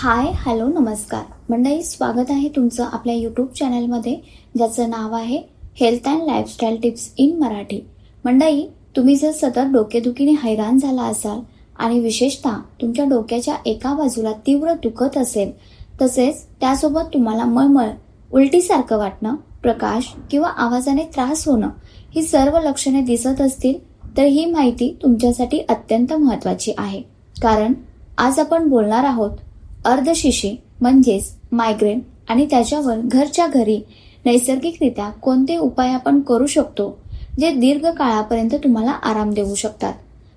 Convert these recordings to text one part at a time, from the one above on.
Hi hello नमस्कार. मंडळी स्वागत आहे तुमचं आपल्या यूट्यूब चॅनलमध्ये ज्याचं नाव आहे health and lifestyle tips in Marathi मंडळी तुम्ही जर सतत डोकेदुखीने हैराण झाला असाल आणि विशेषतः तुमच्या डोक्याच्या एका बाजूला तीव्र दुखत असेल तसेच त्यासोबत तुम्हाला मळमळ उलटीसारखं वाटणं प्रकाश किंवा आवाजाने त्रास होणं ही सर्व लक्षणे दिसत असतील तर ही माहिती तुमच्यासाठी अत्यंत महत्वाची आहे. कारण आज आपण बोलणार आहोत अर्धशिशी म्हणजेच मायग्रेन आणि त्याच्यावर घरच्या घरी नैसर्गिकरित्या कोणते उपाय आपण करू शकतो जे दीर्घ काळापर्यंत तुम्हाला आराम देऊ शकतात.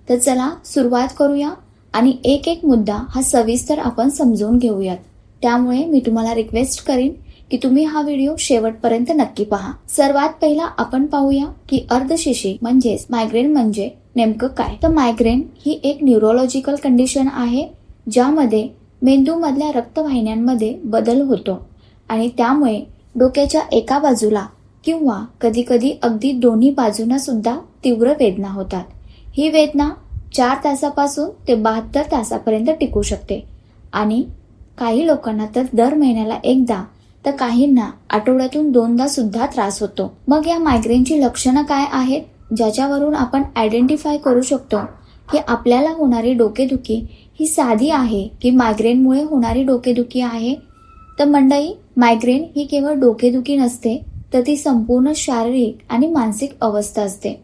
तर चला सुरुवात करूया आणि एक एक मुद्दा हा सविस्तर आपण समजून घेऊयात. त्यामुळे मी तुम्हाला रिक्वेस्ट करीन की तुम्ही हा व्हिडिओ शेवटपर्यंत नक्की पहा. सर्वात पहिला आपण पाहूया की अर्धशिशी म्हणजेच मायग्रेन म्हणजे नेमकं काय? तर मायग्रेन ही एक न्यूरोलॉजिकल कंडिशन आहे ज्यामध्ये मेंदूमधल्या रक्तवाहिन्यांमध्ये बदल होतो आणि त्यामुळे डोक्याच्या एका बाजूला किंवा कधीकधी अगदी दोन्ही बाजूंना सुद्धा तीव्र वेदना होतात. ही वेदना चार तासापासून ते बहात्तर तासापर्यंत टिकू शकते. आणि काही लोकांना तर दर महिन्याला एकदा तर काहींना आठवड्यातून दोनदा सुद्धा त्रास होतो. मग या मायग्रेनची लक्षणं काय आहेत? ज्याच्यावरून आपण आयडेंटिफाय करू शकतो की आपल्याला होणारी डोकेदुखी ही साधी आहे की मायग्रेनमुळे होणारी डोकेदुखी आहे? तर मंडळी मायग्रेन ही केवळ डोकेदुखी नसते तर ती संपूर्ण शारीरिक आणि मानसिक अवस्था असते.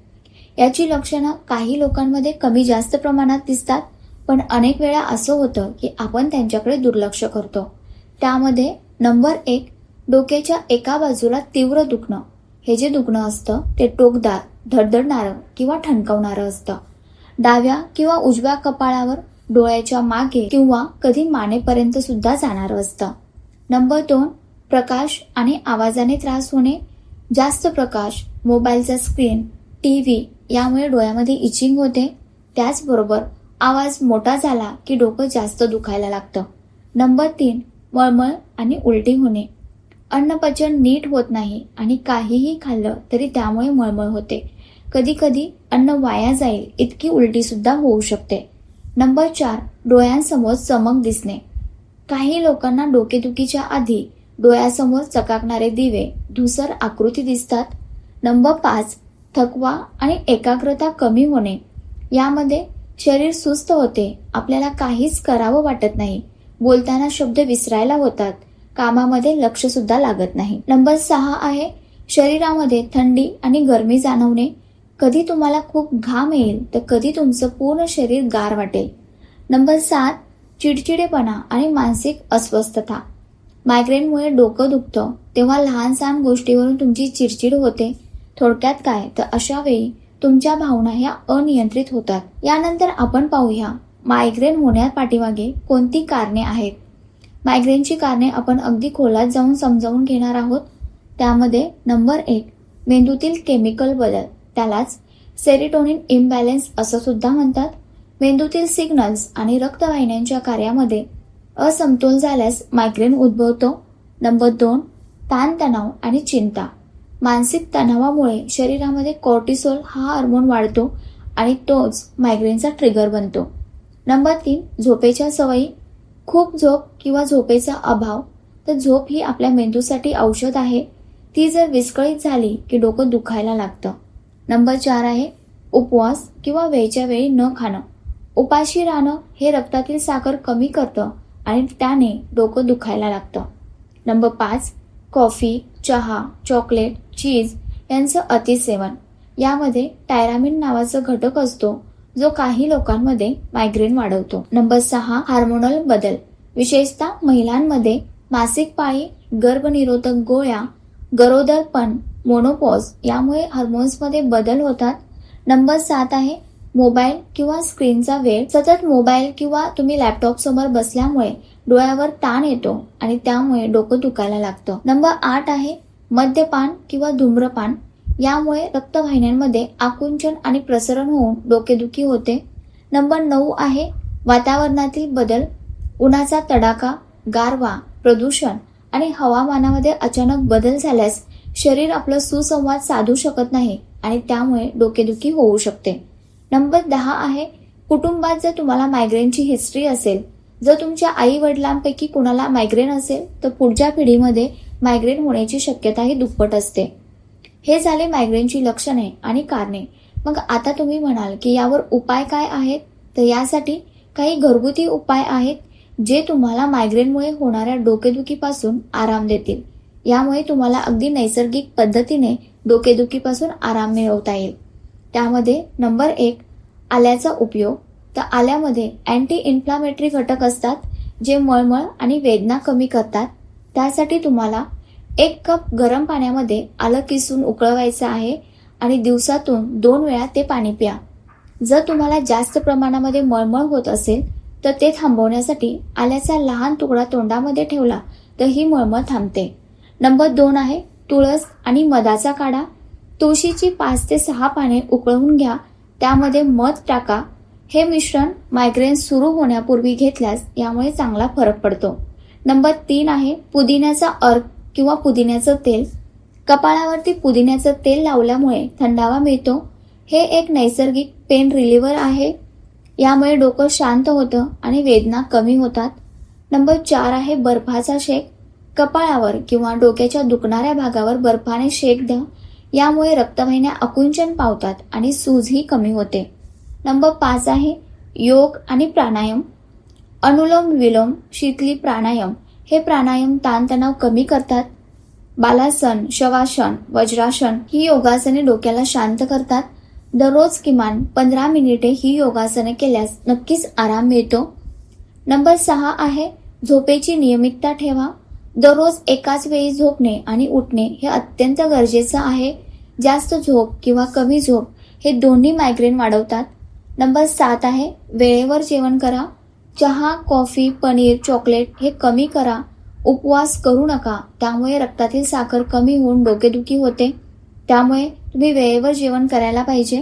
याची लक्षणं काही लोकांमध्ये कमी जास्त प्रमाणात दिसतात पण अनेक वेळा असं होतं की आपण त्यांच्याकडे दुर्लक्ष करतो. त्यामध्ये नंबर एक डोक्याच्या एका बाजूला तीव्र दुखणं. हे जे दुखणं असतं ते टोकदार धडधडणारं किंवा ठणकवणारं असतं. डाव्या किंवा उजव्या कपाळावर डोळ्याच्या मागे किंवा कधी मानेपर्यंत सुद्धा जाणारं असतं. नंबर दोन प्रकाश आणि आवाजाने त्रास होणे. जास्त प्रकाश मोबाईलचा स्क्रीन टी व्ही यामुळे डोळ्यामध्ये इचिंग होते. त्याचबरोबर आवाज मोठा झाला की डोकं जास्त दुखायला लागतं. नंबर तीन मळमळ आणि उलटी होणे. अन्नपचन नीट होत नाही आणि काहीही खाल्लं तरी त्यामुळे मळमळ होते. कधी कधी अन्न वाया जाईल इतकी उलटी सुद्धा होऊ शकते. नंबर चार डोळ्यांसमोर चमक दिसणे. काही लोकांना डोकेदुखीच्या आधी डोळ्यासमोर चकाकणारे दिवे धुसर आकृती दिसतात. नंबर पाच थकवा आणि एकाग्रता कमी होणे. यामध्ये शरीर सुस्त होते आपल्याला काहीच करावं वाटत नाही. बोलताना शब्द विसरायला होतात कामामध्ये लक्ष सुद्धा लागत नाही. नंबर सहा आहे शरीरामध्ये थंडी आणि गरमी जाणवणे. कधी तुम्हाला खूप घाम येईल तर कधी तुमचं पूर्ण शरीर गार वाटेल. नंबर सात चिडचिडेपणा आणि मानसिक अस्वस्थता. मायग्रेनमुळे डोकं दुखतं. तेव्हा लहान सहान गोष्टीवरून तुमची चिडचिड होते. थोडक्यात काय? तर अशा वेळी तुमच्या भावना ह्या अनियंत्रित होतात. यानंतर आपण पाहूया मायग्रेन होण्यात पाठीमागे कोणती कारणे आहेत? मायग्रेनची कारणे आपण अगदी खोलात जाऊन समजावून घेणार आहोत. त्यामध्ये नंबर एक मेंदूतील केमिकल बदल. त्यालाच सेरिटोनिन इम्बॅलेन्स असं सुद्धा म्हणतात. मेंदूतील सिग्नल्स आणि रक्तवाहिन्यांच्या कार्यामध्ये असमतोल झाल्यास मायग्रेन उद्भवतो. नंबर दोन ताणतणाव आणि चिंता. मानसिक तणावामुळे शरीरामध्ये कॉर्टिसोल हा हार्मोन वाढतो आणि तोच मायग्रेनचा ट्रिगर बनतो. नंबर तीन झोपेच्या सवयी. खूप झोप किंवा झोपेचा अभाव तर झोप ही आपल्या मेंदूसाठी औषध आहे. ती जर विस्कळीत झाली की डोकं दुखायला लागतं. नंबर चार आहे उपवास किंवा वेळच्या वेळी न खाणं. उपाशी राहणं हे रक्तातील साखर कमी करतं आणि त्याने डोकं दुखायला लागतं. नंबर पाच कॉफी चहा चॉकलेट चीज यांचं अतिसेवन. यामध्ये टायरामिन नावाचा घटक असतो जो काही लोकांमध्ये मायग्रेन वाढवतो. नंबर सहा हार्मोनल बदल. विशेषतः महिलांमध्ये मासिक पाळी गर्भनिरोधक गोळ्या गरोदरपण मोनोपॉज यामुळे हार्मोन्समध्ये बदल होतात. नंबर सात आहे मोबाईल किंवा स्क्रीनचा वेळ. सतत मोबाईल किंवा तुम्ही लॅपटॉप समोर बसल्यामुळे डोळ्यावर ताण येतो आणि त्यामुळे डोकं दुखायला लागतं. नंबर आठ आहे मद्यपान किंवा धूम्रपान. यामुळे रक्तवाहिन्यांमध्ये आकुंचन आणि प्रसरण होऊन डोकेदुखी होते. नंबर नऊ आहे वातावरणातील बदल. उन्हाचा तडाखा गारवा प्रदूषण आणि हवामानामध्ये अचानक बदल झाल्यास शरीर आपलं सुसंवाद साधू शकत नाही आणि त्यामुळे डोकेदुखी होऊ शकते. नंबर दहा आहे कुटुंबात जर तुम्हाला मायग्रेनची हिस्ट्री असेल जर तुमच्या आई वडिलांपैकी कुणाला मायग्रेन असेल तर पुढच्या पिढीमध्ये मायग्रेन होण्याची शक्यताही दुप्पट असते. हे झाले मायग्रेनची लक्षणे आणि कारणे. मग आता तुम्ही म्हणाल की यावर उपाय काय आहेत? तर यासाठी काही घरगुती उपाय आहेत जे तुम्हाला मायग्रेनमुळे होणाऱ्या डोकेदुखीपासून आराम देतील. यामुळे तुम्हाला अगदी नैसर्गिक पद्धतीने डोकेदुखीपासून आराम मिळवता येईल. त्यामध्ये नंबर एक आल्याचा उपयोग. तर आल्यामध्ये अँटी इन्फ्लामेटरी घटक असतात जे मळमळ आणि वेदना कमी करतात. त्यासाठी तुम्हाला एक कप गरम पाण्यामध्ये आलं किसून उकळवायचं आहे आणि दिवसातून दोन वेळा ते पाणी प्या. जर तुम्हाला जास्त प्रमाणामध्ये मळमळ होत असेल तर ते थांबवण्यासाठी आल्याचा लहान तुकडा तोंडामध्ये ठेवला तर ही मळमळ थांबते. नंबर दोन आहे तुळस आणि मधाचा काढा. तुळशीची पाच ते सहा पाने उकळवून घ्या त्यामध्ये मध टाका. हे मिश्रण मायग्रेन सुरू होण्यापूर्वी घेतल्यास यामुळे चांगला फरक पडतो. नंबर तीन आहे पुदिन्याचा अर्क किंवा पुदिन्याचं तेल. कपाळावरती पुदिन्याचं तेल लावल्यामुळे थंडावा मिळतो. हे एक नैसर्गिक पेन रिलिव्हर आहे. यामुळे डोकं शांत होतं आणि वेदना कमी होतात. नंबर चार आहे बर्फाचा शेक. कपाळावर किंवा डोक्याच्या दुखणाऱ्या भागावर बर्फाने शेक द्या. यामुळे रक्तवाहिन्या आकुंचन पावतात आणि सूजही कमी होते. नंबर पाच आहे योग आणि प्राणायाम. अनुलोम विलोम शीतली प्राणायाम. हे प्राणायाम ताणतणाव कमी करतात. बालासन शवासन वज्रासन ही योगासने डोक्याला शांत करतात. दररोज किमान पंधरा मिनिटे ही योगासने केल्यास नक्कीच आराम मिळतो. नंबर सहा आहे झोपेची नियमितता ठेवा. दररोज एकाच वेळी झोपणे आणि उठणे हे अत्यंत गरजेचं आहे. जास्त झोप किंवा कमी झोप हे दोन्ही मायग्रेन वाढवतात. नंबर सात आहे वेळेवर जेवण करा. चहा कॉफी पनीर चॉकलेट हे कमी करा. उपवास करू नका त्यामुळे रक्तातील साखर कमी होऊन डोकेदुखी होते. त्यामुळे तुम्ही वेळेवर जेवण करायला पाहिजे.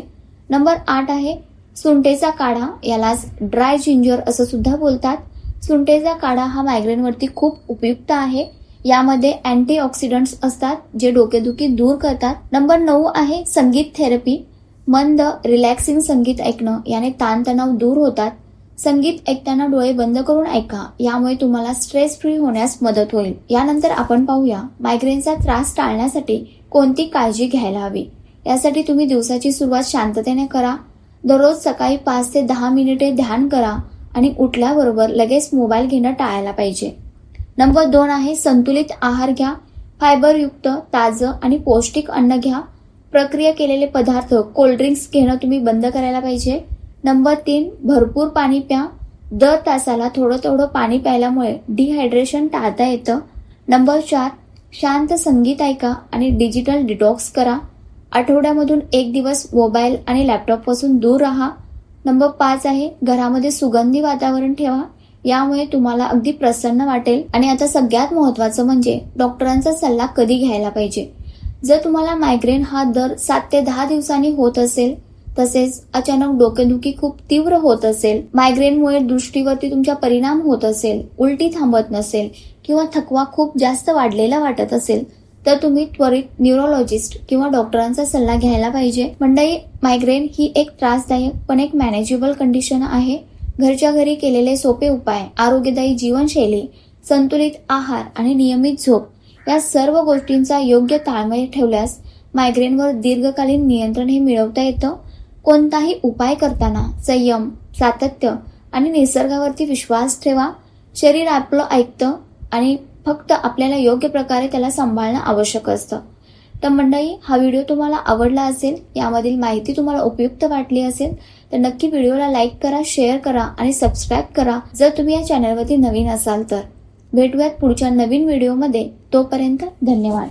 नंबर आठ आहे सुंटेचा काढा यालाच ड्राय जिंजर असं सुद्धा बोलतात. सुंटेचा काढा हा मायग्रेनवरती खूप उपयुक्त आहे. यामध्ये अँटीऑक्सिडंट्स असतात जे डोकेदुखी दूर करतात. नंबर नऊ आहे संगीत थेरपी मंद रिलॅक्सिंग संगीत ऐकणं याने ताणतणाव दूर होतात. संगीत ऐकताना डोळे बंद करून ऐका यामुळे तुम्हाला स्ट्रेस फ्री होण्यास मदत होईल. यानंतर आपण पाहूया मायग्रेनचा त्रास टाळण्यासाठी कोणती काळजी घ्यायला हवी? यासाठी तुम्ही दिवसाची सुरुवात शांततेने करा. दररोज सकाळी पाच ते दहा मिनिटे ध्यान करा. आणि उठल्याबरोबर लगेच मोबाईल घेणं टाळायला पाहिजे. नंबर दोन आहे संतुलित आहार घ्या. फायबरयुक्त ताजं आणि पौष्टिक अन्न घ्या. प्रक्रिया केलेले पदार्थ कोल्ड्रिंक्स घेणं तुम्ही बंद करायला पाहिजे. नंबर तीन भरपूर पाणी प्या. दर तासाला थोडं थोडं पाणी प्यायल्यामुळे डिहायड्रेशन टाळता येतं. नंबर चार शांत संगीत ऐका आणि डिजिटल डिटॉक्स करा. आठवड्यामधून एक दिवस मोबाईल आणि लॅपटॉपपासून दूर राहा. नंबर पाच आहे घरामध्ये सुगंधी वातावरण ठेवा. यामुळे तुम्हाला अगदी प्रसन्न वाटेल. आणि आता सगळ्यात महत्वाचं म्हणजे डॉक्टरांचा सल्ला कधी घ्यायला पाहिजे? जर तुम्हाला मायग्रेन हा दर सात ते दहा दिवसांनी होत असेल तसेच अचानक डोकेदुखी खूप तीव्र होत असेल मायग्रेनमुळे दृष्टीवरती तुमच्या परिणाम होत असेल उलटी थांबत नसेल किंवा थकवा खूप जास्त वाढलेला वाटत असेल तर तुम्ही त्वरित न्यूरोलॉजिस्ट किंवा डॉक्टरांचा सल्ला घ्यायला पाहिजे. मंडई मायग्रेन ही एक त्रासदायक पण एक मॅनेजेबल कंडिशन आहे. घरच्या घरी केलेले सोपे उपाय आरोग्यदायी जीवनशैली संतुलित आहार आणि नियमित झोप या सर्व गोष्टींचा योग्य ताळमेळ ठेवल्यास मायग्रेनवर दीर्घकालीन नियंत्रण हे मिळवता येतं. कोणताही उपाय करताना संयम सातत्य आणि निसर्गावरती विश्वास ठेवा. शरीर आपलं ऐकतं आणि फक्त आपल्याला योग्य प्रकारे त्याला सांभाळणं आवश्यक असतं. तर मंडळी हा व्हिडिओ तुम्हाला आवडला असेल यामधील माहिती तुम्हाला उपयुक्त वाटली असेल तर नक्की व्हिडिओला लाईक करा शेअर करा आणि सबस्क्राईब करा जर तुम्ही या चॅनलवरती नवीन असाल तर. भेटूयात पुढच्या नवीन व्हिडिओमध्ये. तोपर्यंत धन्यवाद.